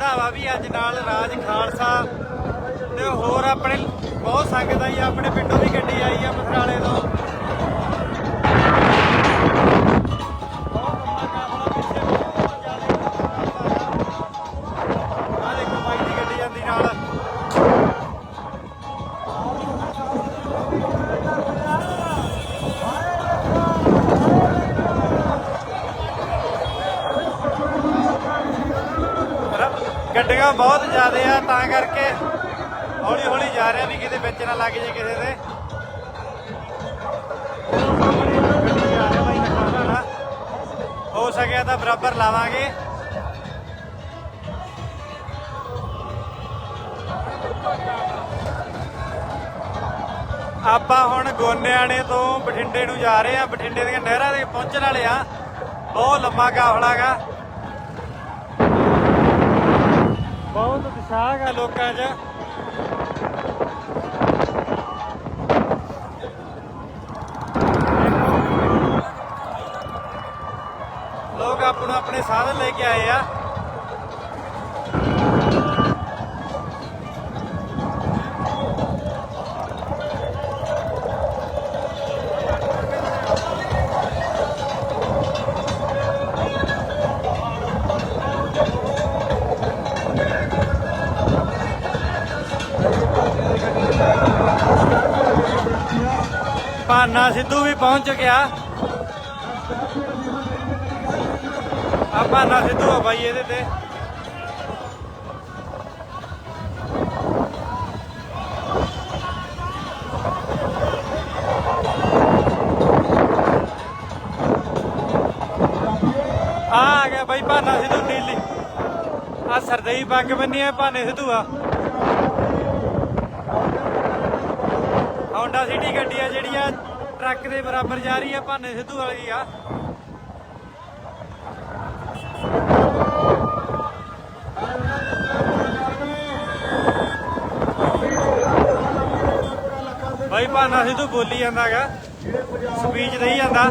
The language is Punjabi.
ਜਗਦੀਪ ਰੰਧਾਵਾ ਵੀ ਅੱਜ ਨਾਲ ਰਾਜ ਖਾਲਸਾ ਤੇ ਹੋਰ ਆਪਣੇ ਬਹੁਤ ਸੰਗਤ ਹੀ ਆ, ਆਪਣੇ ਪਿੰਡੋਂ ਵੀ ਗੱਡੀਆਂ ਬਹੁਤ ਜ਼ਿਆਦੇ ਆ, ਤਾਂ ਕਰਕੇ ਹੌਲੀ ਹੌਲੀ ਜਾ ਰਿਹਾ ਵੀ ਕਿਤੇ ਵਿੱਚ ਨਾ ਲੱਗ ਜੇ ਕਿਸੇ ਦੇ। ਹੋ ਸਕਿਆ ਤਾਂ ਬਰਾਬਰ ਲਾਵਾਂਗੇ। ਆਪਾਂ ਹੁਣ ਗੋਨਿਆਣੇ ਤੋਂ ਬਠਿੰਡੇ ਨੂੰ ਜਾ ਰਹੇ ਆ, ਬਠਿੰਡੇ ਦੀਆਂ ਨਹਿਰਾਂ ਦੇ ਪਹੁੰਚਣ ਵਾਲੇ ਆ। ਬਹੁਤ ਲੰਮਾ ਕਾਫਲਾ ਬਹੁਤ ਉਤਸ਼ਾਹ ਹੈ ਲੋਕਾਂ 'ਚ। ਲੋਕ ਆਪਣਾ ਆਪਣੇ ਸਾਧਨ ਲੈ ਕੇ ਆਏ ਆ। ਭਾਨਾ ਸਿੱਧੂ ਵੀ ਪਹੁੰਚ ਚੁੱਕਿਆ ਆ ਭਾਨਾ ਸਿੱਧੂ ਆ ਬਾਈ ਇਹਦੇ ਤੇ। ਆ ਆ ਗਿਆ ਬਾਈ ਭਾਨਾ ਸਿੱਧੂ, ਨੀਲੀ। ਆ ਸਰਦਈ ਪੱਗ ਬੰਨੀ ਆ ਭਾਨੇ ਸਿੱਧੂ ਆ। ਟਰੱਕ ਦੇ ਬਰਾਬਰ ਜਾ ਰਹੀ ਆ, ਭਾਨੇ ਸਿੱਧੂ ਵਾਲੀ ਆ। ਬਾਈ ਭਾਨਾ ਸਿੱਧੂ ਬੋਲੀ ਜਾਂਦਾਗਾ। ਸਪੀਚ ਦੇਈ ਜਾਂਦਾ।